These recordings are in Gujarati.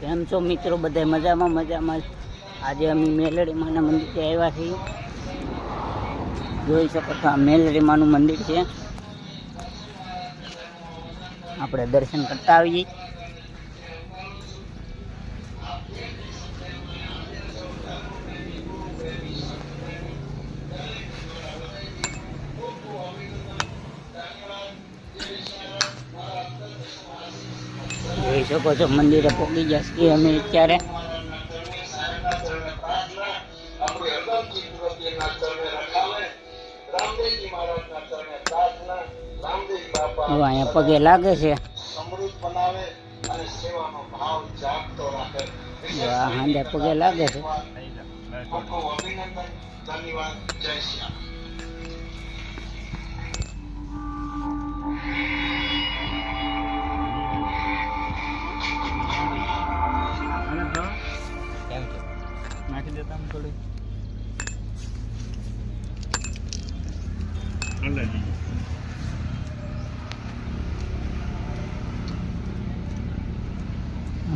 કેમ છો મિત્રો? બધા મજામાં મજામાં. આજે અમે મેલડીમાના મંદિર આવ્યા છીએ. જોઈ શકો છો, આ મેલડીમાનું મંદિર છે. આપણે દર્શન કરતા આવીએ. જોઈ શકો છો, મંદિરે પહોંચી જશે અમે અત્યારે. અહીંયા પગે લાગે છે. હાંડે પગે લાગે છે.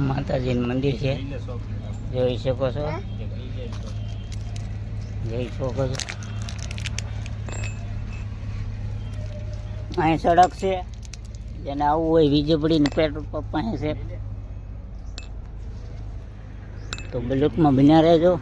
માતાજીનું મંદિર છે. જોઈ શકો છો. જોઈ શકો છો. અહીં સડક છે. જેને આવવું હોય વીજળીને પેટ્રોલ પંપ પાસે છે તો બ્લુકમાં બન્યા રહેજો.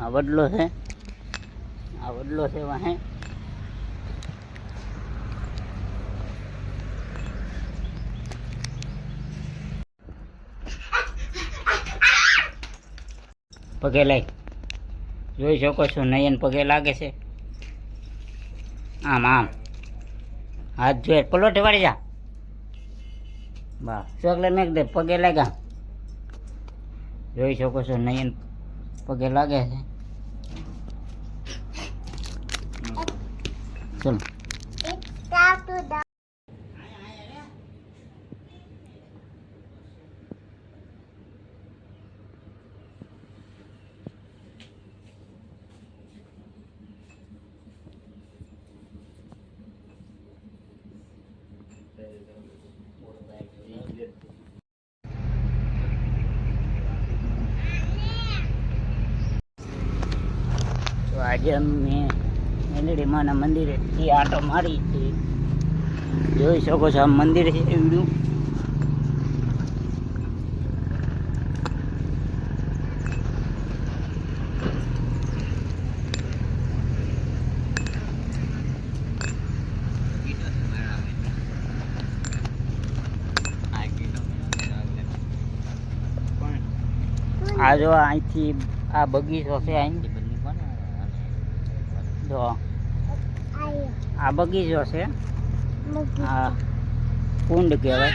આ વડલો છે. આ વડલો છે વાહે. પગે લાગ જોઈ શકો છો, નયન પગે લાગે છે. આમ આમ. હાથ જોઈએ પલોઠે વાળી જા. બા ચોકલેટ મેં દે, પગે લાગ્યા. જોઈ શકો છો, નયન પગે લાગે છે. ચલો તો આજે અમે મેલડી આંટો મારી છે. જોઈ શકો છો આ મંદિર છે એવડું. આ જો અહીંથી આ બગીચો છે અહીં. જો. આ બગીચો છે. આ કુંડ કહેવાય.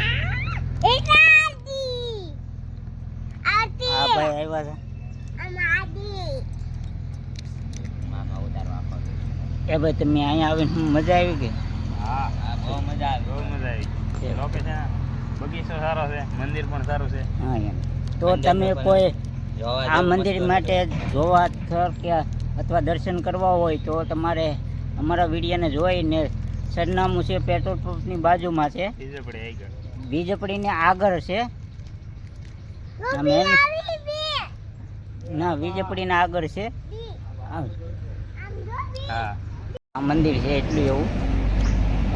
આ ભાઈ આવ્યા છે. એ ભાઈ તમે અહીંયા આવીને મજા આવી ગઈ? હા બહુ મજા આવી. બહુ મજા આવી. લોકેશન બગીચો સારો છે મંદિર પણ સારું છે. હા એમ. તો તમે કોઈ આ મંદિર માટે જોવા સ્થળ કે અથવા દર્શન કરવા હોય તો તમારે અમારા વિડીયોને જોઈને સરનામું છે પેટ્રોલ પંપની બાજુમાં છે. વીજપડીને આગળ છે. અમે ના વીજપડીને આગળ છે. હા. આ મંદિર છે એટલું એવું.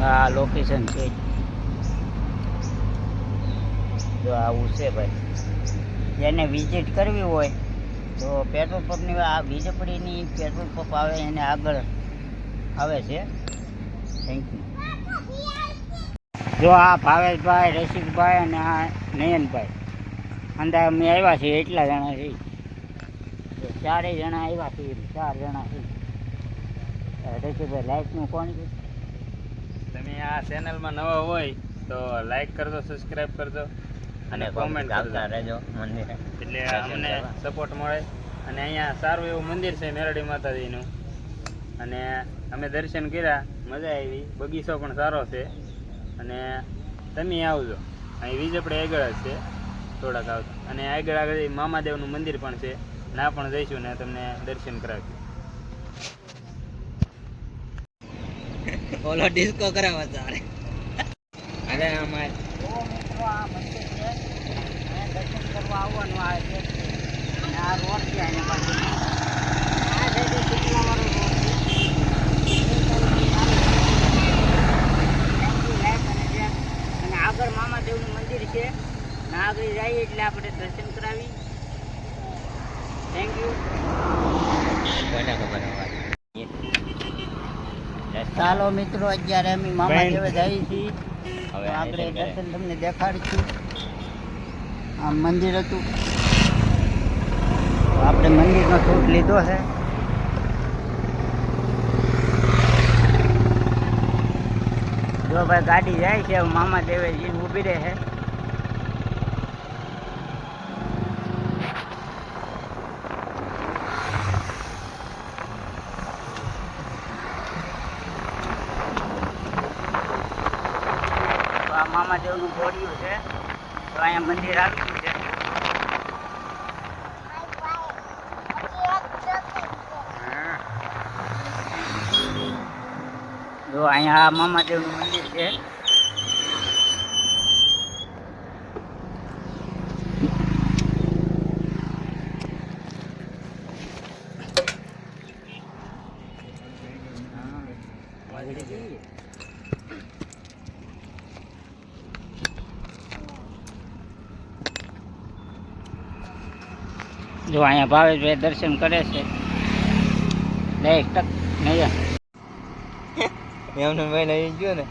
આ લોકેશન છે. જો આવું છે ભાઈ. જેને વિઝિટ કરવી હોય તો પેટ્રોલ પંપની આ વીજપડીની પેટ્રોલ પંપ આવે એને આગળ આવે છે. થેન્ક યુ જો આ ભાવેશભાઈ, રસિકભાઈ અને આ નયનભાઈ. અંદર અમે આવ્યા છીએ એટલા જણા છીએ. ચારેય જણા આવ્યા છીએ ચાર જણા છે રસિકભાઈ લાઈફનું કોણ છે? તમે આ ચેનલમાં નવા હોય તો લાઈક કરજો સબસ્ક્રાઈબ કરજો. અને કોમેન્ટ આવતા રહેજો મંદિરે. એટલે અમને સપોર્ટ મળે. અને અહીંયા સારું એવું મંદિર છે મેરડી માતાજીનું. અને અમે દર્શન કર્યા મજા આવી. બગીચો પણ સારો છે. અને તમે આવજો. અહીં વીજપડે આગળ જ છે થોડાક આવતા અને આગળ આગળ મામાદેવનું મંદિર પણ છે. ના પણ જઈશું ને તમને દર્શન કરાવીશું. ઓલો ડિસ્કો કરાવવા તારે. અરે અમારે જો મિત્રો આ મંદિર છે અહીંયા દર્શન કરવા આવવાનું આ છે. આ રોડ છે અહીંયા બાજુ આ રોડ આગળ મામાદેવનું મંદિર છે. આગળ જઈએ એટલે આપણે દર્શન કરાવી. થેન્ક યુ ચાલો મિત્રો અત્યારે અમે મામા દેવે જઈએ છીએ. આપણે દર્શન તમને દેખાડીશું. આ મંદિર હતું. આપણે મંદિરનો શૂટ લીધો છે. જો ભાઈ ગાડી જાય છે મામા દેવેજી ઊભી રહે છે. મામાદેવનું બોડિયું છે. તો અહીંયા મંદિર આવ્યું છે. જો અહીંયા મામાદેવનું મંદિર છે. જો અહીંયા ભાવેશભાઈ દર્શન કરે છે. લે ટક નહીં. એમને ભાઈ લઈ ગયો ને?